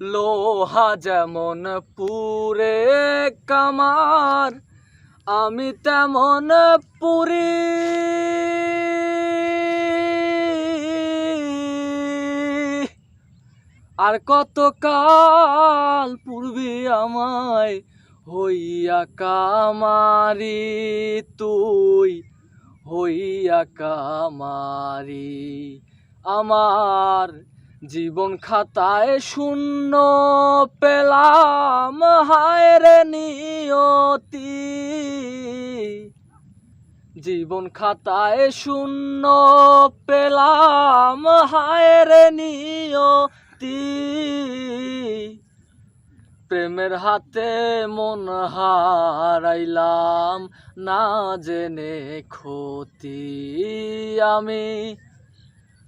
লোহা যেমন পুরে কামার, আমি তেমন পুরি। আর কত কাল পূর্বে আমায় হইয়া কামারি তুই, হইয়া কামারি আমার জীবন খাতায় শূন্য পেলাম, হায় রে নিয়তি। জীবন খাতায় শূন্য পেলাম, হায় রে নিয়তি। প্রেমের হাতে মন হারাইলাম, না জেনে ক্ষতি আমি।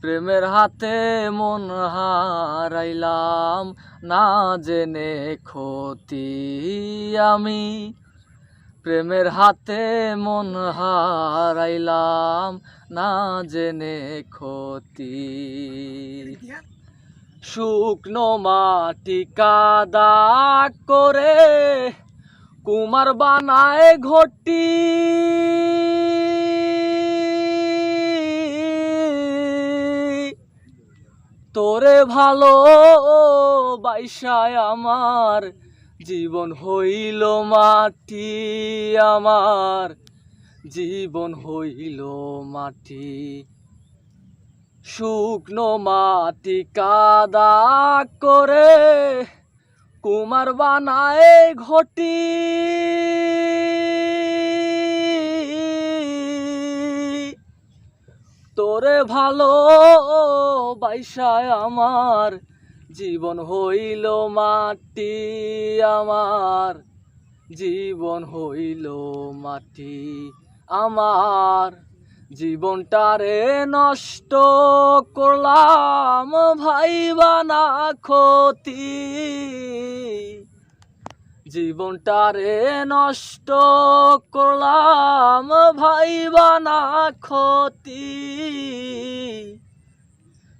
প্রেমের হাতে মন হারাইলাম, না জেনে ক্ষতি আমি। প্রেমের হাতে মন হারাইলাম, না জেনে ক্ষতি। শুকনো মাটি কাদা করে কুমার বানায় ঘটি। তোরে ভালো বাইসায় আমার, জীবন হইল মাটি আমার, জীবন হইল মাটি। শুকনো মাটি কাদা করে কুমার বানায় ঘটি। তোরে ভালো বাইসায় আমার, জীবন হইল মাটি আমার। জীবন হইল মাটি আমার। জীবনটারে নষ্ট করলাম ভাই বানা ক্ষতি। জীবনটারে নষ্ট করলাম ভাই বানা ক্ষতি।